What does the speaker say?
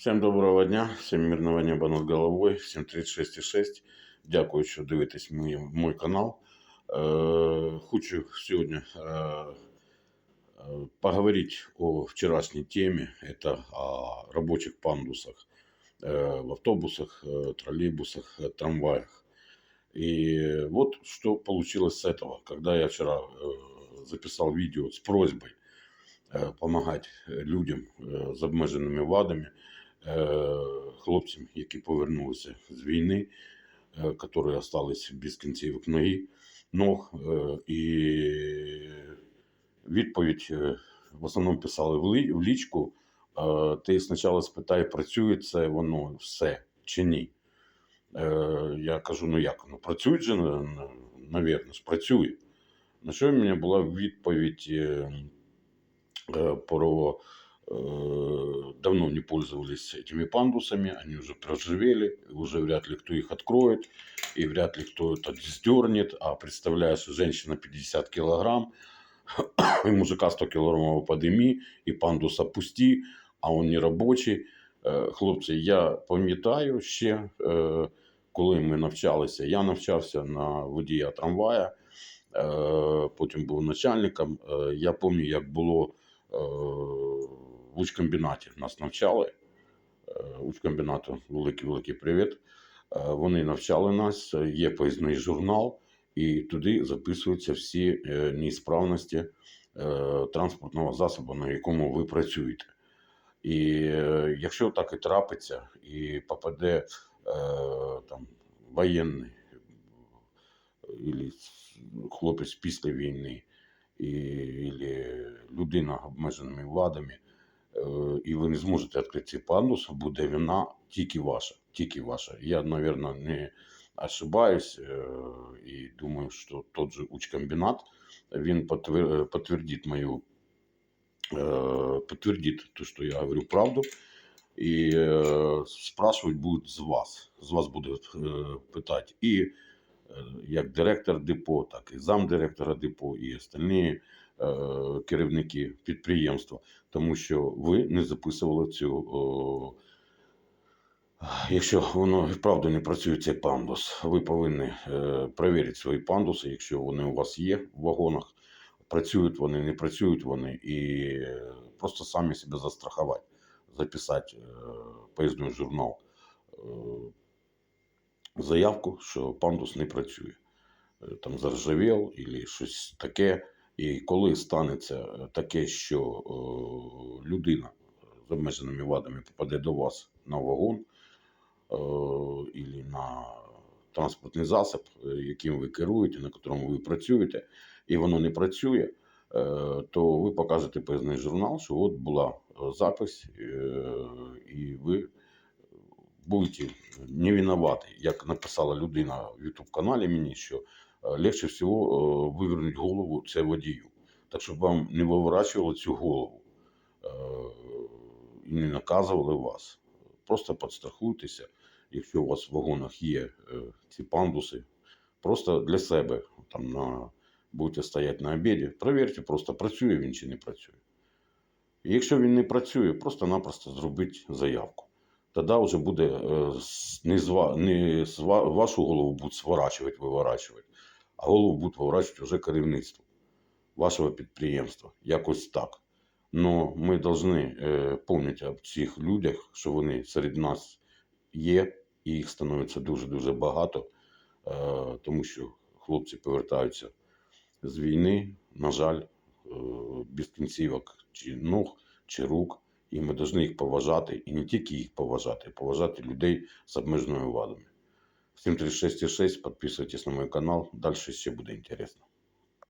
Всім доброго дня, всім мирного неба над головою, всім 36,6. Дякую, що дивитесь мій, мій канал. Е, хочу сьогодні е, е, поговорить о вчорашній темі. Это о робочих пандусах э, в автобусах, э, троллейбусах, э, трамваях. И вот что получилось с этого, когда я вчера э, записал видео с просьбой э, помагати людям е, з обмеженими вадами, е, хлопцям, які повернулися з війни, е, які залишились без кінцівок ноги, ног. е, І відповідь е, в основному писали в лічку. е, Ти спочатку спитай, працює це воно все чи ні. Е, Я кажу, ну як? Ну працює же, навірно, ж працює. На що в мене була відповідь е, про давно не пользовались этими пандусами, они уже проживели, уже вряд ли кто их откроет, и вряд ли кто это сдернет, а представляешь, женщина 50 килограмм, и мужика 100 килограммов подыми, и пандус опусти, а он не робочий. Е, Хлопці, я пам'ятаю ще, е, коли ми навчалися, я навчався на водія трамвая, е, потім був начальником. Е, Я пам'ятаю, як було е, в нас навчали. Е, Учкомбінату великий-великий привіт. Е, Вони навчали нас, є поїзний журнал, і туди записуються всі е, неісправності е, транспортного засобу, на якому ви працюєте. І якщо так і трапиться, і попаде там воєнний і хлопець після війни, і, ілі людина обмеженими вадами, е, і ви не зможете відкрити цей пандус, буде вина тільки ваша. Тільки ваша. Я, мабуть, не ошибаюсь е, і думаю, що тот же учкомбінат, він подтвер- підтвердить мою э, подтвердит то, что я говорю правду. И э, спрашивать будут с вас. З вас будуть э, питати і э, як директор депо, так і замдиректора депо, і остальні э, керівники підприємства, тому що ви не записували цю. Якщо воно і правда не працює цей пандус, ви повинні е, перевірити свої пандуси, якщо вони у вас є в вагонах, працюють вони, не працюють вони, і е, просто самі себе застрахувати, записати е, поїзний журнал е, заявку, що пандус не працює. Е, Там заржавів або щось таке. І коли станеться е, таке, що е, людина з обмеженими вадами попаде до вас на вагон, е, или на транспортний засіб, яким ви керуєте, на якому ви працюєте, і воно не працює, то ви покажете поїзний журнал, що от була запись, і ви будете не винуваті. Як написала людина в YouTube каналі мені, що легше всього е, вивернути голову це водію. Так щоб вам не виворачували цю голову е, і не наказували вас. Просто підстрахуйтеся, якщо у вас в вагонах є е, ці пандуси, просто для себе там на будете стояти на обіді, перевірте, просто працює він чи не працює. І якщо він не працює, просто-напросто зробіть заявку. Тоді вже буде е, не, зва, не зва, вашу голову будуть сворачувати, виворачувати, а голову будуть виворачувати вже керівництво вашого підприємства. Якось так. Но ми повинні е, пам'ятати об цих людях, що вони серед нас є, і їх становиться дуже-дуже багато, е, тому що хлопці повертаються з війни, на жаль, е, без кінцівок чи ног, чи рук. І ми повинні їх поважати, і не тільки їх поважати, а поважати людей з обмеженими вадами. Всім 36,6, Подписывайтесь на мой канал, Дальше все буде інтересно.